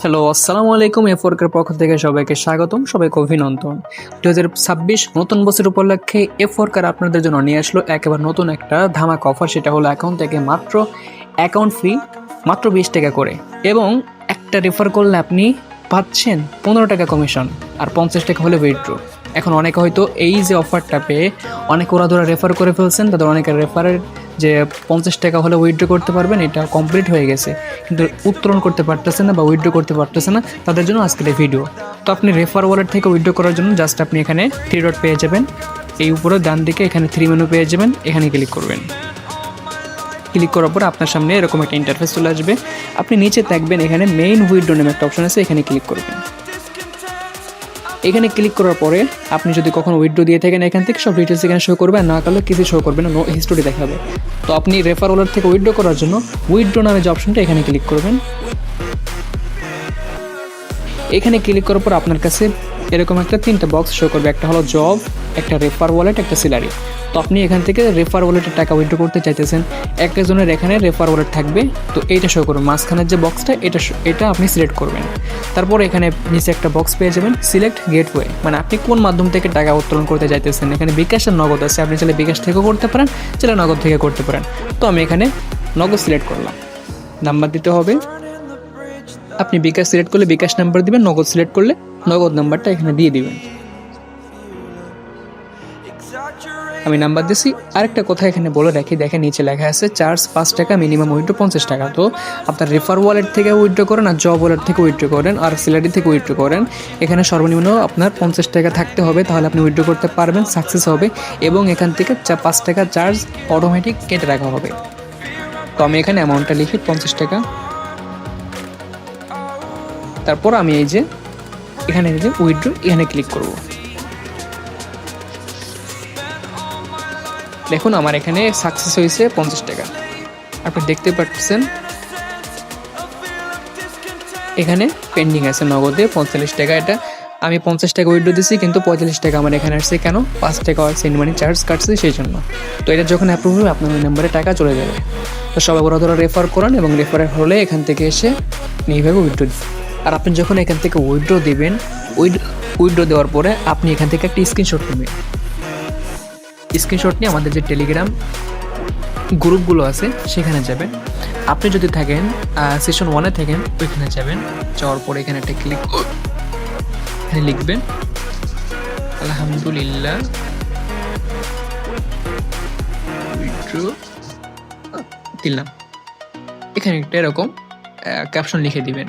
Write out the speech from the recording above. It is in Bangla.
হ্যালো আসসালামু আলাইকুম এ ফোরকের পক্ষ থেকে সবাইকে স্বাগতম, সবাইকে অভিনন্দন। দু হাজার ছাব্বিশ নতুন বছর উপলক্ষে এ ফোরকার আপনাদের জন্য নিয়ে আসলো একেবারে নতুন একটা ধামাক অফার সেটা হলো অ্যাকাউন্ট থেকে মাত্র অ্যাকাউন্ট ফি মাত্র বিশ টাকা করে। এবং একটা রেফার করলে আপনি পাচ্ছেন পনেরো টাকা কমিশন আর পঞ্চাশ টাকা হলে উইথড্র এখন অনেকে হয়তো এই যে অফারটা পেয়ে অনেক ওরা ধরা রেফার করে ফেলছেন, তাদের অনেকে রেফারের যে পঞ্চাশ টাকা হলে উইথড্র করতে পারবেন, এটা কমপ্লিট হয়ে গেছে। কিন্তু উত্তোলন করতে পারতেছে না বা উইথড্র করতে পারতেছে না, তাদের জন্য আজকের এই ভিডিও তো আপনি রেফার ওয়ালেট থেকে উইথড্র করার জন্য জাস্ট আপনি এখানে থ্রি ডট পেয়ে যাবেন। এই উপরে ডান দিকে এখানে থ্রি মেনু পেয়ে যাবেন, এখানে ক্লিক করবেন। ক্লিক করার পর আপনার সামনে এরকম একটা ইন্টারফেস চলে আসবে। আপনি নিচে থাকবেন এখানে মেইন উইথড্র নামে একটা অপশন আছে, এখানে ক্লিক করবেন। এখানে ক্লিক করার পরে আপনি যদি কখনো উইড্রো দিয়ে থাকেন এখান থেকে সব ডিটেলস এখানে শো করবেন না করলে কিছু শো করবে না নো হিস্টোরি দেখাবে। তো আপনি রেফার ওলার থেকে উইড্রো করার জন্য উইড্রো নামে যে অপশনটা এখানে ক্লিক করবেন। এখানে ক্লিক করার পর আপনার কাছে এরকম একটা তিনটা বক্স শো করবে। একটা হলো জব একটা রেফার ওয়ালেট একটা স্যালারি তো আপনি এখান থেকে রেফার ওয়ালেটের টাকা উইথড্র করতে চাইতেছেন। একটা জনের এখানে রেফার ওয়ালেট থাকবে। তো এইটা শো করবেন মাঝখানের যে বক্সটা এটা এটা আপনি সিলেক্ট করবেন। তারপর এখানে নিচে একটা বক্স পেয়ে যাবেন সিলেক্ট গেটওয়ে মানে আপনি কোন মাধ্যম থেকে টাকা উত্তোলন করতে চাইতেছেন? এখানে বিকাশের নগদ আছে। আপনি চাইলে বিকাশ থেকেও করতে পারেন, চাইলে নগদ থেকে করতে পারেন। তো আমি এখানে নগদ সিলেক্ট করলাম। নাম্বার দিতে হবে। আপনি বিকাশ সিলেক্ট করলে বিকাশ নাম্বার দিবেন, নগদ সিলেক্ট করলে নগদ নাম্বারটা এখানে দিয়ে দিবেন। আমি নাম্বার দিছি, আরেকটা কথা এখানে বলে রাখি, দেখেন নিচে লেখা আছে চার্জ পাঁচ টাকা মিনিমাম উইথড্র পঞ্চাশ টাকা। তো আপনার রেফার ওয়ালেট থেকে উইথড্র করেন আর জব ওয়ালেট থেকে উইথড্র করেন আর স্যালারি থেকে উইথড্র করেন। এখানে সর্বনিম্ন আপনার পঞ্চাশ টাকা থাকতে হবে, তাহলে আপনি উইথড্র করতে পারবেন সাকসেস হবে এবং এখান থেকে পাঁচ টাকা চার্জ অটোমেটিক কেটে রাখা হবে। তো আমি এখানে অ্যামাউন্টটা লিখি, পঞ্চাশ টাকা। তারপর আমি এই যে এখানে যে উইথড্র এখানে ক্লিক করব। দেখুন, আমার এখানে সাকসেস হয়েছে পঞ্চাশ টাকা। আপনি দেখতে পাচ্ছেন, এখানে পেন্ডিং আছে নগদে, পঁয়তাল্লিশ টাকা এটা। আমি পঞ্চাশ টাকা উইথড্র দিছি, কিন্তু পঁয়তাল্লিশ টাকা আমার এখানে আসছে কেন? পাঁচ টাকা সেন্ড মানি চার্জ কাটছে সেই জন্য। তো এটা যখন অ্যাপ্রুভ হবে, আপনার ওই নাম্বারে টাকা চলে যাবে। তো সবাই ওরা ধরো রেফার করেন এবং রেফারের হলে এখান থেকে এসে এইভাবে উইথড্র আর আপনি যখন এখান থেকে উইথড্র দিবেন উইড্রো দেওয়ার পরে আপনি এখান থেকে একটা স্ক্রিনশট নেবেন। স্ক্রিনশট নিয়ে আমাদের যে টেলিগ্রাম গ্রুপগুলো আছে, সেখানে যাবেন। আপনি যদি থাকেন সেশন ওয়ানে থাকেন, ওইখানে যাবেন। যাওয়ার পরে এখানে একটা ক্লিক এখানে লিখবেন, আলহামদুলিল্লাহ দিলাম। এখানে একটা এরকম ক্যাপশন লিখে দিবেন।